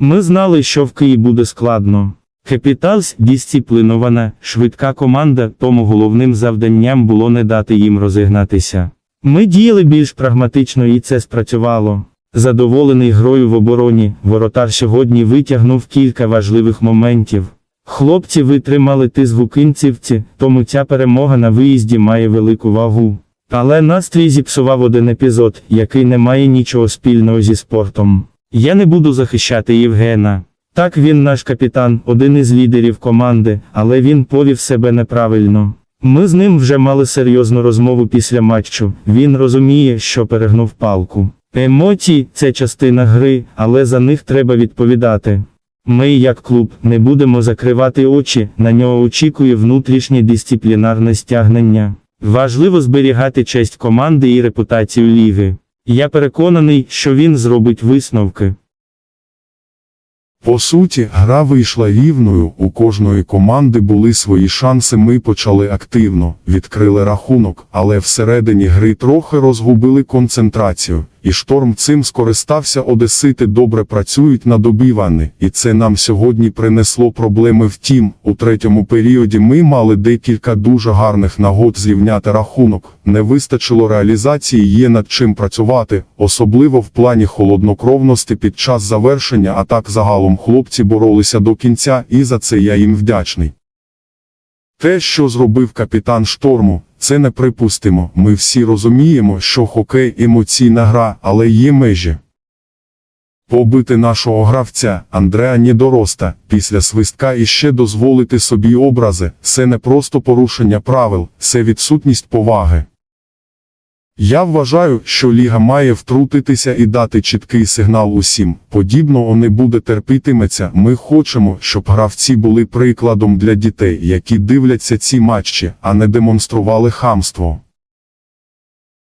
Ми знали, що в Києві буде складно. Капіталс дисциплінована, швидка команда, тому головним завданням було не дати їм розігнатися. Ми діяли більш прагматично і це спрацювало. Задоволений грою в обороні, воротар сьогодні витягнув кілька важливих моментів. Хлопці витримали тиск в Укинцівці, тому ця перемога на виїзді має велику вагу. Але настрій зіпсував один епізод, який не має нічого спільного зі спортом. Я не буду захищати Євгена. Так він наш капітан, один із лідерів команди, але він повів себе неправильно. Ми з ним вже мали серйозну розмову після матчу. Він розуміє, що перегнув палку. Емоції це частина гри, але за них треба відповідати. Ми, як клуб, не будемо закривати очі, на нього очікує внутрішнє дисциплінарне стягнення. Важливо зберігати честь команди і репутацію ліги. Я переконаний, що він зробить висновки. По суті, гра вийшла рівною, у кожної команди були свої шанси. Ми почали активно, відкрили рахунок, але всередині гри трохи розгубили концентрацію, і шторм цим скористався. Одесити добре працюють на добівани, і це нам сьогодні принесло проблеми. Втім, у третьому періоді ми мали декілька дуже гарних нагод зрівняти рахунок. Не вистачило реалізації, є над чим працювати, особливо в плані холоднокровності під час завершення атак загалом хлопці боролися до кінця, і за це я їм вдячний. Те, що зробив капітан шторму, це неприпустимо. Ми всі розуміємо, що хокей емоційна гра, але є межі. Побити нашого гравця Андреа Нідороста після свистка і ще дозволити собі образи це не просто порушення правил, це відсутність поваги. Я вважаю, що ліга має втрутитися і дати чіткий сигнал усім. Подібного не буде терпітиметься. Ми хочемо, щоб гравці були прикладом для дітей, які дивляться ці матчі, а не демонстрували хамство.